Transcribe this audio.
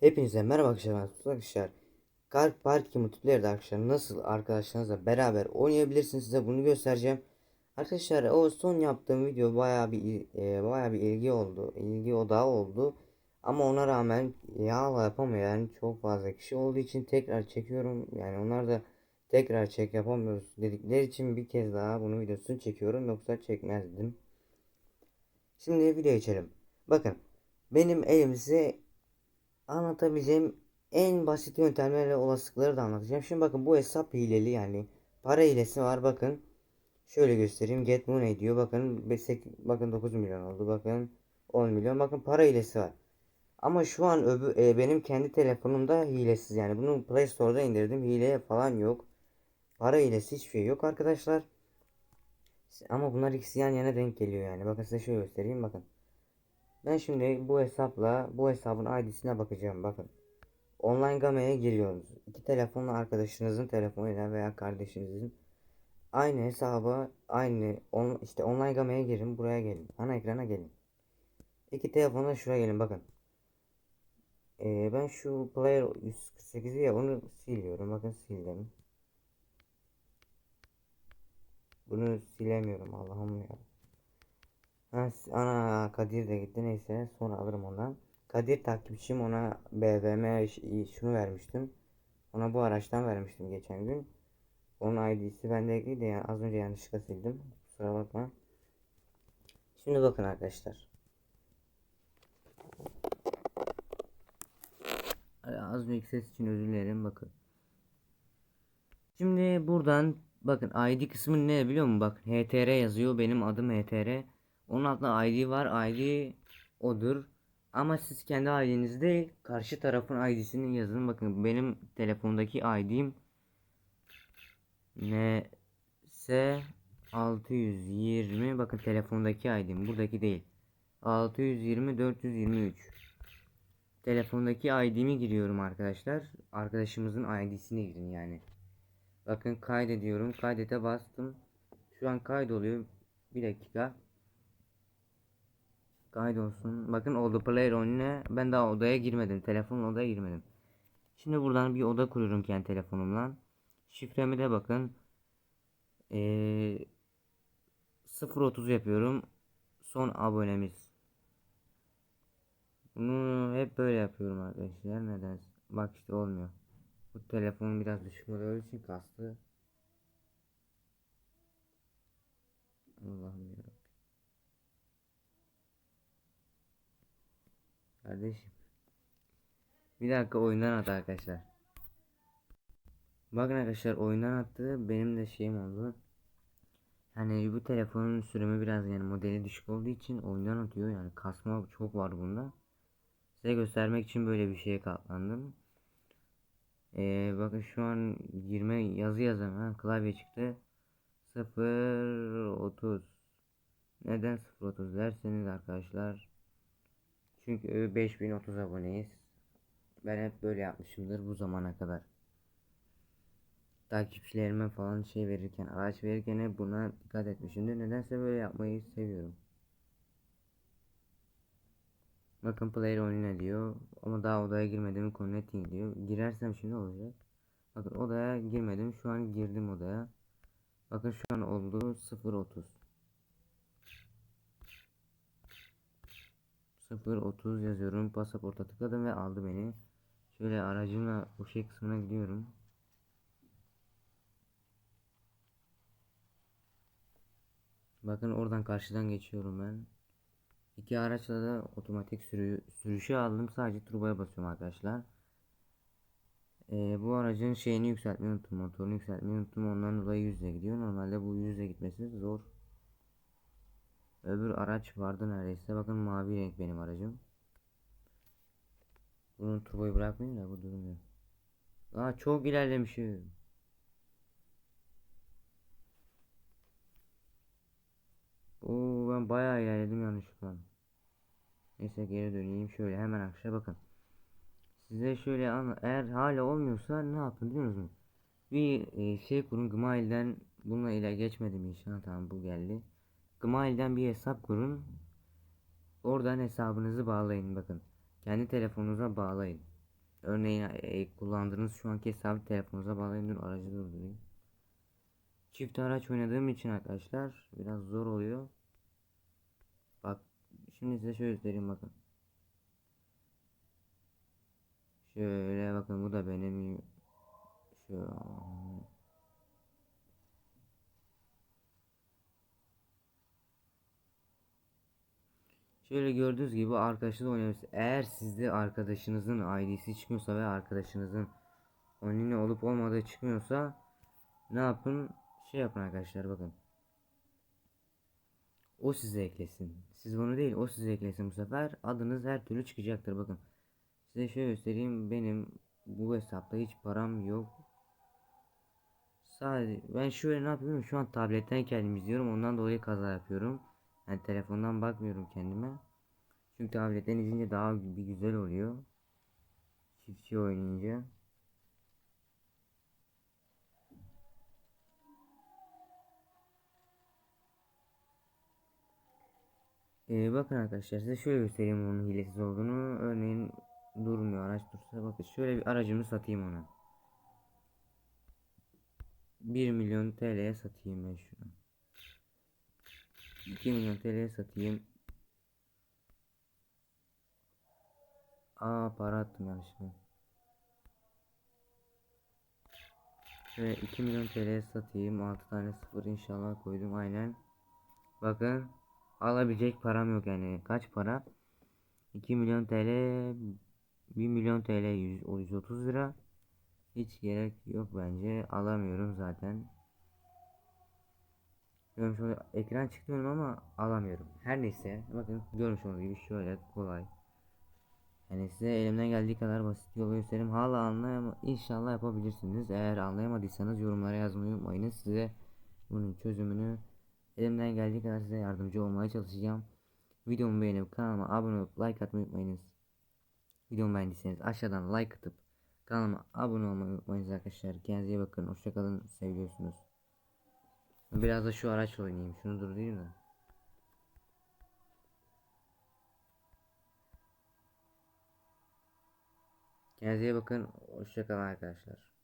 Hepinize merhaba arkadaşlar. Arkadaşlar Car Park Multiplayer'da arkadaşlar nasıl arkadaşlarınızla beraber oynayabilirsiniz size bunu göstereceğim. Arkadaşlar o son yaptığım video baya bir e, baya bir ilgi oldu. ilgi odağı oldu. Ama ona rağmen ya yapamayan çok fazla kişi olduğu için tekrar çekiyorum. Yani onlar da tekrar çek yapamıyoruz dedikleri için bir kez daha bunu videosunu çekiyorum. Yoksa çekmezdim. Şimdi video geçelim. Bakın benim elimizde anlatabileceğim en basit yöntemlerle olasılıkları da anlatacağım. Şimdi bakın bu hesap hileli yani para hilesi var bakın. Şöyle göstereyim. Get money diyor. Bakın 5, bakın 9 milyon oldu. Bakın 10 milyon. Bakın para hilesi var. Ama şu an öbür, e, benim kendi telefonumda hilesiz yani. Bunu Play Store'da indirdim. Hile falan yok. Para hilesi hiçbir şey yok arkadaşlar. Ama bunlar ikisi yan yana denk geliyor yani. Bakın size şöyle göstereyim bakın. Ben şimdi bu hesapla bu hesabın ID'sine bakacağım. Bakın. Online gamaya giriyoruz. İki telefonla arkadaşınızın telefonuyla veya kardeşinizin aynı hesaba aynı on, işte online gamaya girin. Buraya gelin. Ana ekrana gelin. İki telefonla şuraya gelin. Bakın. Ee, ben şu player 148'i ya onu siliyorum. Bakın sildim. Bunu silemiyorum Allah'ım ya. Ana Kadir de gitti neyse sonra alırım ondan. Kadir takipçim ona BVM şunu vermiştim. Ona bu araçtan vermiştim geçen gün. Onun ID'si bende ekliydi yani az önce yanlışlıkla sildim. Kusura bakma. Şimdi bakın arkadaşlar. Az önceki ses için özür dilerim bakın. Şimdi buradan bakın ID kısmı ne biliyor musun? Bak HTR yazıyor. Benim adım HTR. Onun altında ID var. ID odur. Ama siz kendi ID'niz değil karşı tarafın ID'sini yazın. Bakın benim telefondaki ID'm NS 620 bakın telefondaki ID'm buradaki değil. 620 423 Telefondaki ID'mi giriyorum arkadaşlar. Arkadaşımızın ID'sini girin yani. Bakın kaydediyorum. Kaydete bastım. Şu an kaydoluyor. Bir dakika. Kaydolsun. Bakın oldu player onine. Ben daha odaya girmedim. Telefonla odaya girmedim. Şimdi buradan bir oda kuruyorum kendi telefonumla. Şifremi de bakın. Ee, 0.30 yapıyorum. Son abonemiz. Bunu hep böyle yapıyorum arkadaşlar. Neden? Bak işte olmuyor. Bu telefon biraz düşük model için kastı. Allah'ım ya. Kardeşim. Bir dakika oyundan attı arkadaşlar. Bakın arkadaşlar oyundan attı. Benim de şeyim oldu. Hani bu telefonun sürümü biraz yani modeli düşük olduğu için oyundan atıyor. Yani kasma çok var bunda. Size göstermek için böyle bir şeye katlandım. Ee, bakın şu an girme yazı yazan ha klavye çıktı. 0.30 Neden 0.30 derseniz arkadaşlar çünkü 5030 aboneyiz. Ben hep böyle yapmışımdır bu zamana kadar. Takipçilerime falan şey verirken, araç verirken hep buna dikkat etmişimdir. Nedense böyle yapmayı seviyorum. Bakın player oyuna diyor. Ama daha odaya girmedim. Connecting diyor. Girersem şimdi olacak. Bakın odaya girmedim. Şu an girdim odaya. Bakın şu an oldu 0.30. 0.30 yazıyorum. Pasaporta tıkladım ve aldı beni. Şöyle aracımla o şey kısmına gidiyorum. Bakın oradan karşıdan geçiyorum ben. İki araçla da otomatik sürü, sürüşü aldım. Sadece turboya basıyorum arkadaşlar. Ee, bu aracın şeyini yükseltmeyi unuttum. Motorunu yükseltmeyi unuttum. Ondan dolayı yüzle gidiyor. Normalde bu yüzle gitmesi zor. Öbür araç vardı neredeyse. Bakın mavi renk benim aracım. Bunun turboyu bırakmayayım da bu durmuyor. Aa çok ilerlemişim. Oo ben bayağı ilerledim yanlışlıkla. Neyse geri döneyim şöyle hemen aşağı bakın. Size şöyle anla eğer hala olmuyorsa ne yapın biliyor musunuz? Bir e, şey kurun Gmail'den bununla ile geçmedim inşallah tamam bu geldi. Gmail'den bir hesap kurun. Oradan hesabınızı bağlayın bakın. Kendi telefonunuza bağlayın. Örneğin e, kullandığınız şu anki sabit telefonunuza bağlayın dur aracı durdurayım. Çift araç oynadığım için arkadaşlar biraz zor oluyor. Bak şimdi size şöyle göstereyim bakın. Şöyle bakın bu da benim şu Şöyle gördüğünüz gibi arkadaşınız oynamışsınız. Eğer sizde arkadaşınızın ID'si çıkmıyorsa ve arkadaşınızın oyunun olup olmadığı çıkmıyorsa ne yapın? Şey yapın arkadaşlar bakın. O size eklesin. Siz bunu değil o size eklesin bu sefer. Adınız her türlü çıkacaktır bakın. Size şöyle göstereyim. Benim bu hesapta hiç param yok. Sadece ben şöyle ne yapıyorum? Şu an tabletten kendimi izliyorum. Ondan dolayı kaza yapıyorum. Yani telefondan bakmıyorum kendime. Çünkü tabletten izleyince daha bir güzel oluyor. Çiftçi oynayınca. Ee, bakın arkadaşlar size şöyle göstereyim onun hilesiz olduğunu. Örneğin durmuyor araç dursa bakın şöyle bir aracımı satayım ona. 1 milyon TL'ye satayım ben şunu. 2 milyon TL'ye satayım. Aa para attım yanlışlıkla. Şöyle 2 milyon TL'ye satayım. 6 tane sıfır inşallah koydum aynen. Bakın alabilecek param yok yani. Kaç para? 2 milyon TL 1 milyon TL 100, 130 lira. Hiç gerek yok bence. Alamıyorum zaten. Görmüş olduğunuz ekran çıkmıyorum ama alamıyorum. Her neyse bakın görmüş olduğunuz gibi şöyle kolay. Yani size elimden geldiği kadar basit yolu göstereyim. Hala anlayama inşallah yapabilirsiniz. Eğer anlayamadıysanız yorumlara yazmayı unutmayınız. Size bunun çözümünü elimden geldiği kadar size yardımcı olmaya çalışacağım. Videomu beğenip kanalıma abone olup like atmayı unutmayınız. Videomu beğendiyseniz aşağıdan like atıp kanalıma abone olmayı unutmayınız arkadaşlar. Kendinize iyi bakın. Hoşçakalın. Seviyorsunuz. Biraz da şu araç oynayayım. Şunu durdurayım da. Kendinize iyi bakın. Hoşçakalın arkadaşlar.